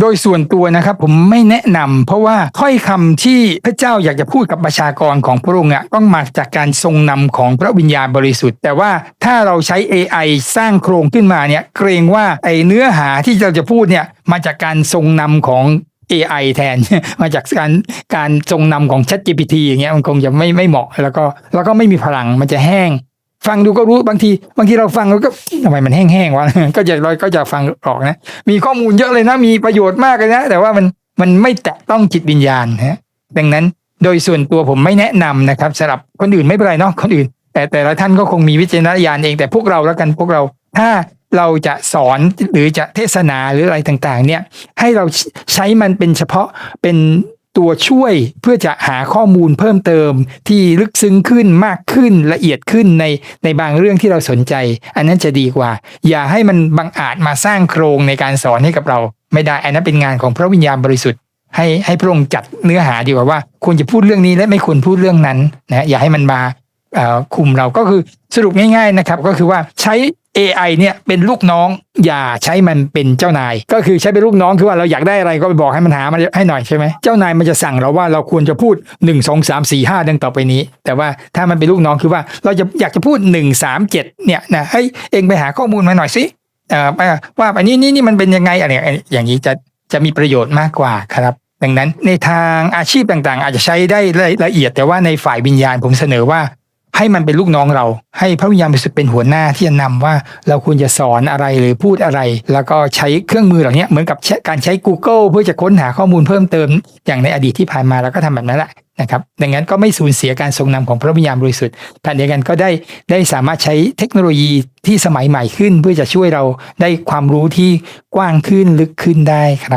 โดยส่วนตัวนะครับผมไม่แนะนำเพราะว่าถ้อยคำที่พระเจ้าอยากจะพูดกับประชากรของพระองค์อะต้องมาจากการทรงนำของพระวิญญาณบริสุทธิ์ แต่ว่าถ้าเราใช้ AI สร้างโครงขึ้นมาเนี่ยเกรงว่าไอ้เนื้อหาที่เราจะพูดเนี่ยมาจากการทรงนำของ AI แทนมาจากการการทรงนำของ ChatGPT อย่างเงี้ยมันคงจะไม่ไม่เหมาะ แล้วก็แล้วก็ไม่มีพลังมันจะแห้ง ฟังดูก็รู้บางที บางทีเราฟังแล้วก็ทำไมมันแห้งๆวะก็จะเราก็จะฟังออกนะ มีข้อมูลเยอะเลยนะ มีประโยชน์มากเลยนะ แต่ว่ามันมันไม่แตะต้องจิตวิญญาณฮะดังนั้นโดยส่วนตัวผมไม่แนะนำนะครับสำหรับคนอื่นไม่เป็นไรเนาะคนอื่น แต่แต่ละท่านก็คงมีวิจารณญาณเองแต่พวกเราแล้วกันพวกเราถ้าเราจะสอนหรือจะเทศนาหรืออะไรต่างๆ เนี่ยให้เราใช้มันเป็นเฉพาะเป็น ตัวช่วยเพื่อจะหาข้อมูลเพิ่มเติมที่ลึกซึ้งขึ้นมากขึ้นละเอียดขึ้นในในบางเรื่องที่เราสนใจ อันนั้นจะดีกว่า อย่าให้มันบังอาจมาสร้างโครงในการสอนให้กับเรา ไม่ได้อันนั้นเป็นงานของพระวิญญาณบริสุทธิ์ให้ให้พระองค์จัดเนื้อหาดีกว่าว่าควรจะพูดเรื่องนี้และไม่ควรพูดเรื่องนั้นนะอย่าให้มันมาคุมเราก็คือสรุปง่าย ๆนะครับ ก็คือว่าใช้ AI เนี่ยเป็นลูกน้องอย่าใช้มันเป็นเจ้านาย ก็คือใช้เป็นลูกน้องคือว่าเราอยากได้อะไรก็ไปบอกให้มันหามาให้หน่อยใช่ไหมเจ้านายมันจะสั่งเราว่าเราควรจะพูด 1 2 3 4 5ดังต่อไปนี้ แต่ว่าถ้ามันเป็นลูกน้องคือว่าเราจะอยากจะพูด 1 3 7เนี่ยนะให้เองไปหาข้อมูลมาหน่อยสิว่าอันนี้นี่นี่มันเป็นยังไงอะไรอย่างนี้จะจะมีประโยชน์มากกว่าครับดังนั้นในทางอาชีพต่างๆ อาจจะใช้ได้ละเอียดแต่ว่าในฝ่ายวิญญาณผมเสนอว่า ให้มันเป็นลูกน้องเรา ให้พระวิญญาณบริสุทธิ์เป็นหัวหน้าที่จะนำว่าเราควรจะสอนอะไรหรือพูดอะไร แล้วก็ใช้เครื่องมือเหล่านี้เหมือนกับการใช้ Google เพื่อจะค้นหาข้อมูลเพิ่มเติม อย่างในอดีตที่ผ่านมาเราก็ทำแบบนั้นแหละนะครับดังนั้นก็ไม่สูญเสียการทรงนำของพระวิญญาณบริสุทธิ์ขณะเดียวกันก็ได้ได้สามารถใช้เทคโนโลยีที่สมัยใหม่ขึ้น เพื่อจะช่วยเราได้ความรู้ที่กว้างขึ้นลึกขึ้นได้ครับ